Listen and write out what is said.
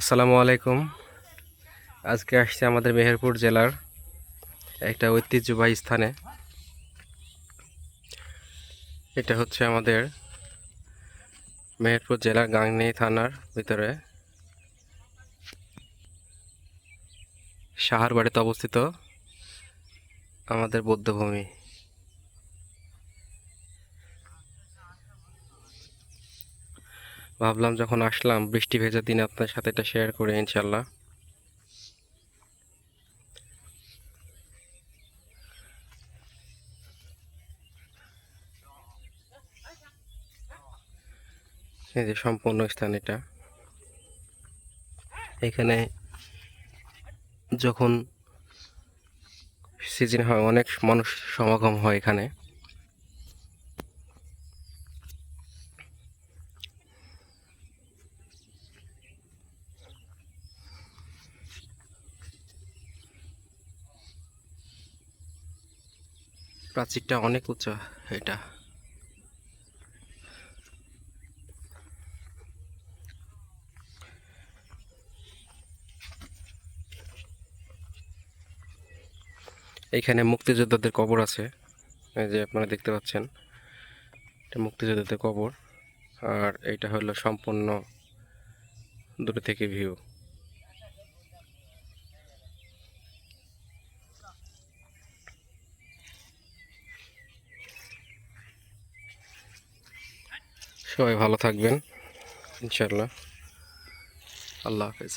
আসসালামু আলাইকুম। আজকে আসছে আমাদের মেহেরপুর জেলার একটা ঐতিহ্যবাহী স্থানে। এটা হচ্ছে আমাদের মেহেরপুর জেলার গাংনি থানার ভিতরে সাহারবাড়িতে অবস্থিত আমাদের বৌদ্ধভূমি। ভাবলাম যখন আসলাম, বৃষ্টি ভেজা দিনে আপনার সাথে এটা শেয়ার করে ইনশাল্লাহ এই যে সম্পূর্ণ স্থান এটা। এখানে যখন সিজন হয়, অনেক মানুষ সমাগম হয় এখানে। প্রাচীরটা অনেক উঁচা, এটা। এইখানে মুক্তিযোদ্ধাদের কবর আছে। এই যে আপনারা দেখতে পাচ্ছেন, এটা মুক্তিযোদ্ধাদের কবর। আর এটা হলো সম্পূর্ণ দূরে থেকে ভিউ সবাই ভালো থাকবেন ইনশাল্লাহ আল্লাহ হাফেজ।